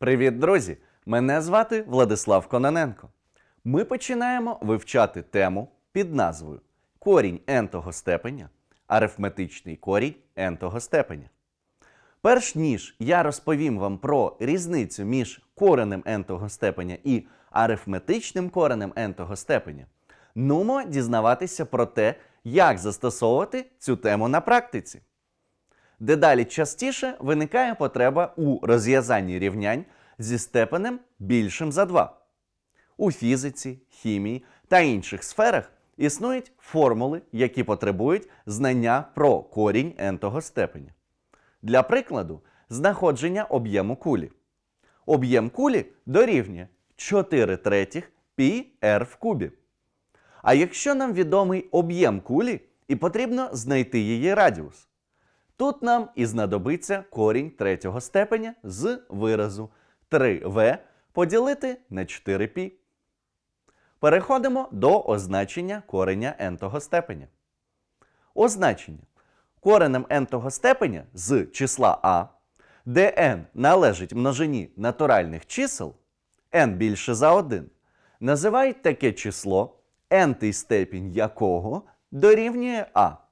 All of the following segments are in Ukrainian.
Привіт, друзі! Мене звати Владислав Кононенко. Ми починаємо вивчати тему під назвою Корінь ентого степеня, арифметичний корінь ентого степеня. Перш ніж я розповім вам про різницю між коренем ентого степеня і арифметичним коренем ентого степеня, нумо дізнаватися про те, як застосовувати цю тему на практиці. Дедалі частіше виникає потреба у розв'язанні рівнянь зі степенем більшим за 2. У фізиці, хімії та інших сферах існують формули, які потребують знання про корінь ентого степеня. Для прикладу, знаходження об'єму кулі. Об'єм кулі дорівнює 4 третіх π r в кубі. А якщо нам відомий об'єм кулі і потрібно знайти її радіус, тут нам і знадобиться корінь третього степеня з виразу 3v поділити на 4π. Переходимо до означення кореня n-того степеня. Означення. Коренем n-того степеня з числа а, де n належить множині натуральних чисел, n більше за 1, називають таке число, n степінь якого дорівнює а.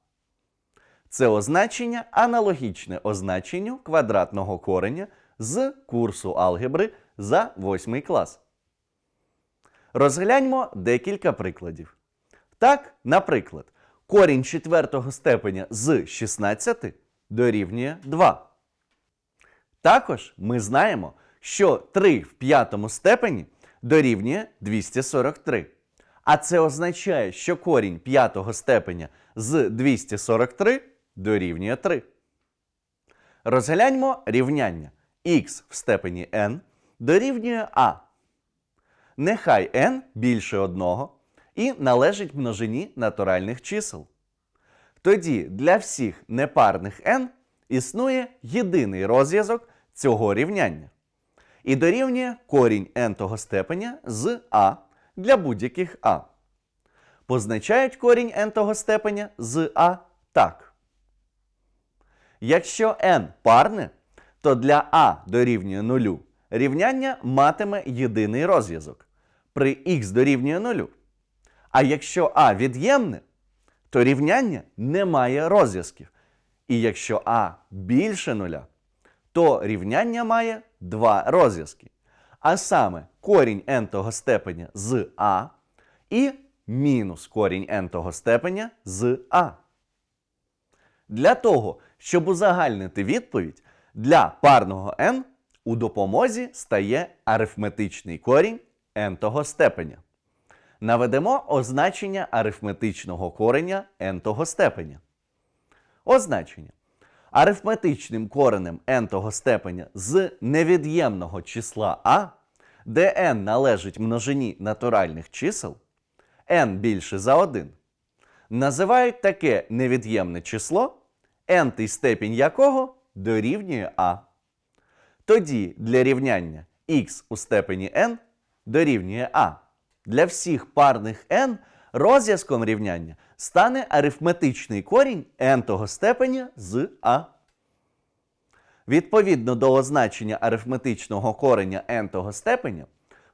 Це означення аналогічне означенню квадратного кореня з курсу алгебри за 8 клас. Розгляньмо декілька прикладів. Так, наприклад, корінь четвертого степеня з 16 дорівнює 2. Також ми знаємо, що 3 в п'ятому степені дорівнює 243. А це означає, що корінь п'ятого степеня з 243 дорівнює 3. Розгляньмо рівняння х в степені n дорівнює а. Нехай n більше одного і належить множині натуральних чисел. Тоді для всіх непарних n існує єдиний розв'язок цього рівняння. І дорівнює корінь n-того степеня з а для будь-яких а. Позначають корінь n-того степеня з а так. Якщо n парне, то для а дорівнює 0 рівняння матиме єдиний розв'язок при х дорівнює 0. А якщо а від'ємне, то рівняння не має розв'язків. І якщо а більше нуля, то рівняння має два розв'язки. А саме корінь n-того степеня з а і мінус корінь n-того степеня з а. Для того, щоб узагальнити відповідь, для парного n у допомозі стає арифметичний корінь n-того степеня. Наведемо означення арифметичного кореня n-того степеня. Означення. Арифметичним коренем n-того степеня з невід'ємного числа а, де n належить множині натуральних чисел, n більше за 1, називають таке невід'ємне число, n степінь якого дорівнює а. Тоді для рівняння x у степені n дорівнює а. Для всіх парних n розв'язком рівняння стане арифметичний корінь n-того степеня з а. Відповідно до означення арифметичного кореня n-того степеня,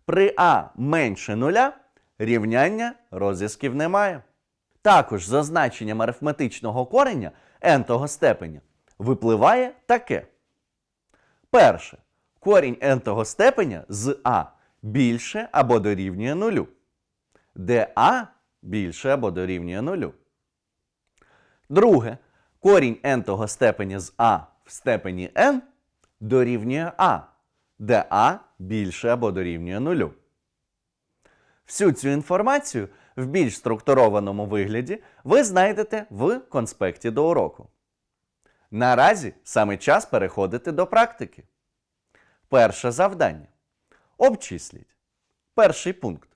при а менше нуля рівняння розв'язків немає. Також з означенням арифметичного кореня n-того степеня випливає таке. Перше. Корінь n-того степеня з а більше або дорівнює нулю, де а більше або дорівнює нулю. Друге. Корінь n-того степеня з а в степені n дорівнює а, де а більше або дорівнює нулю. Всю цю інформацію в більш структурованому вигляді ви знайдете в конспекті до уроку. Наразі саме час переходити до практики. Перше завдання. Обчисліть. Перший пункт.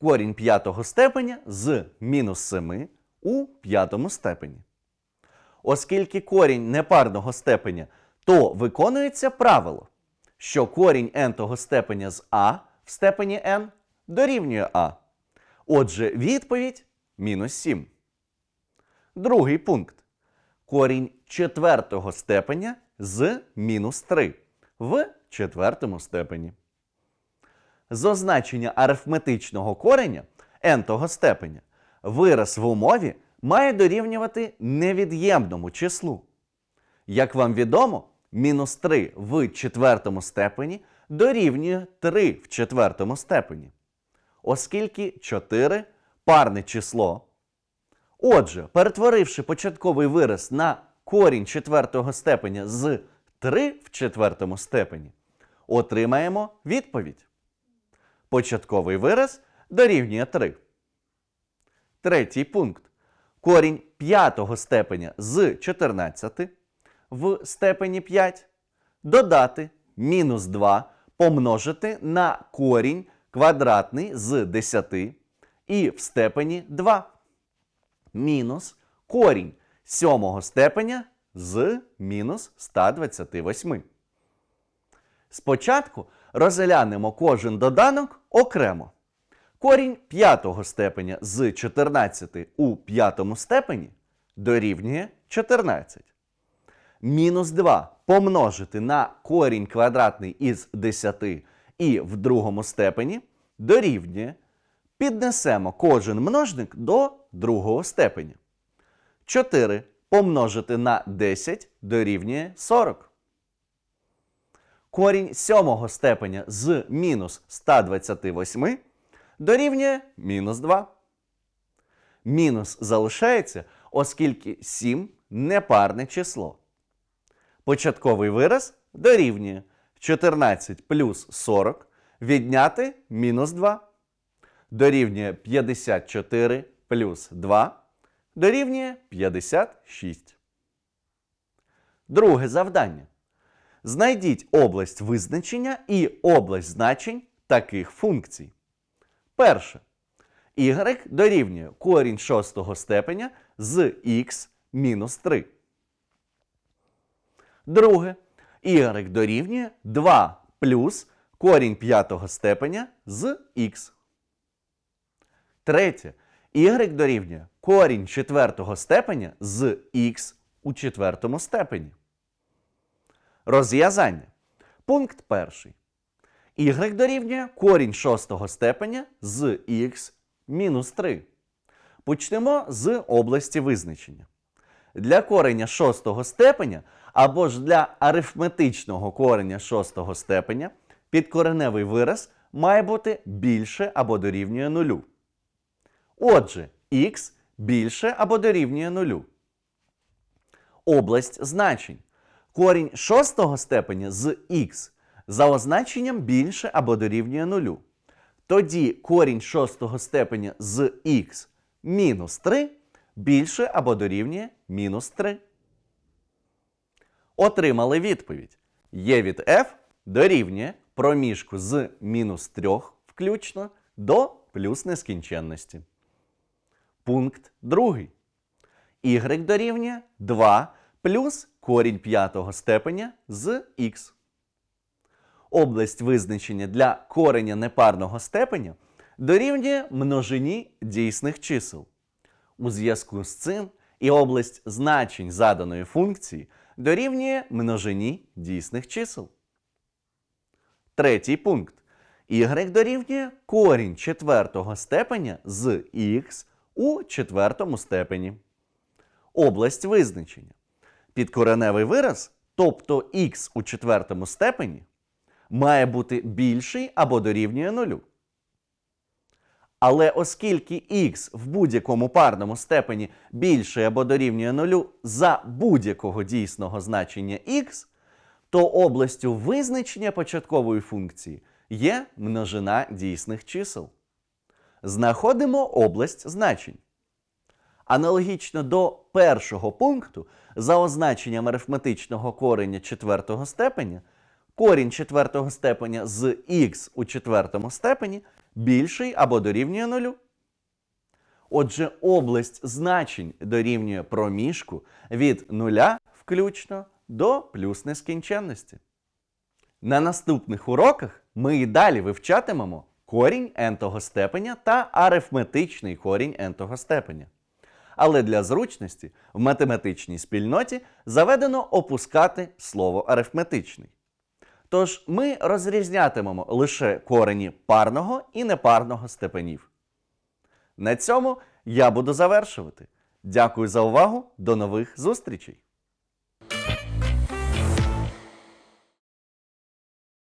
Корінь п'ятого степеня з мінус 7 у п'ятому степені. Оскільки корінь непарного степеня, то виконується правило, що корінь n-того степеня з а в степені n дорівнює а. Отже, відповідь мінус 7. Другий пункт. Корінь четвертого степеня з мінус 3 в четвертому степені. З означення арифметичного кореня n-того степеня вираз в умові має дорівнювати невід'ємному числу. Як вам відомо, мінус 3 в четвертому степені дорівнює 3 в четвертому степені, оскільки 4 парне число. Отже, перетворивши початковий вираз на корінь четвертого степеня з 3 в четвертому степені, отримаємо відповідь. Початковий вираз дорівнює 3. Третій пункт. Корінь п'ятого степеня з 14 в степені 5 додати мінус 2 помножити на корінь квадратний з 10 і в степені 2 мінус корінь сьомого степеня з мінус 128. Спочатку розглянемо кожен доданок окремо. Корінь п'ятого степеня з 14 у п'ятому степені дорівнює 14. Мінус 2 помножити на корінь квадратний із 10 і в другому степені дорівнює. Піднесемо кожен множник до другого степеня. 4 помножити на 10 дорівнює 40. Корінь сьомого степеня з мінус 128 дорівнює мінус 2. Мінус залишається, оскільки 7 непарне число. Початковий вираз дорівнює 14 плюс 40 відняти мінус 2. Дорівнює 54 плюс 2 дорівнює 56. Друге завдання. Знайдіть область визначення і область значень таких функцій. Перше. Y дорівнює корінь шостого степеня з х мінус 3. Друге. Y дорівнює 2 плюс корінь п'ятого степеня з х. Третє. Y дорівнює корінь четвертого степеня з х у четвертому степені. Розв'язання. Пункт перший. Y дорівнює корінь шостого степеня з х мінус 3. Почнемо з області визначення. Для кореня шостого степеня або ж для арифметичного кореня шостого степеня підкореневий вираз має бути більше або дорівнює нулю. Отже, х більше або дорівнює нулю. Область значень. Корінь шостого степеня з х за означенням більше або дорівнює нулю. Тоді корінь шостого степеня з х мінус 3 більше або дорівнює мінус 3. Отримали відповідь. Є від f дорівнює проміжку з мінус 3 включно до плюс нескінченності. Пункт другий. Y дорівнює 2 плюс корінь п'ятого степеня з х. Область визначення для кореня непарного степеня дорівнює множині дійсних чисел. У зв'язку з цим і область значень заданої функції дорівнює множині дійсних чисел. Третій пункт. Y дорівнює корінь четвертого степеня з х у четвертому степені. Область визначення. Підкореневий вираз, тобто х у четвертому степені, має бути більший або дорівнює нулю. Але оскільки х в будь-якому парному степені більше або дорівнює нулю за будь-якого дійсного значення х, то областю визначення початкової функції є множина дійсних чисел. Знаходимо область значень. Аналогічно до першого пункту, за означенням арифметичного кореня четвертого степеня, корінь четвертого степеня з х у четвертому степені більший або дорівнює нулю. Отже, область значень дорівнює проміжку від нуля включно до плюс нескінченності. На наступних уроках ми і далі вивчатимемо корінь n-того степеня та арифметичний корінь n-того степеня. Але для зручності в математичній спільноті заведено опускати слово арифметичний. Тож ми розрізнятимемо лише корені парного і непарного степенів. На цьому я буду завершувати. Дякую за увагу. До нових зустрічей!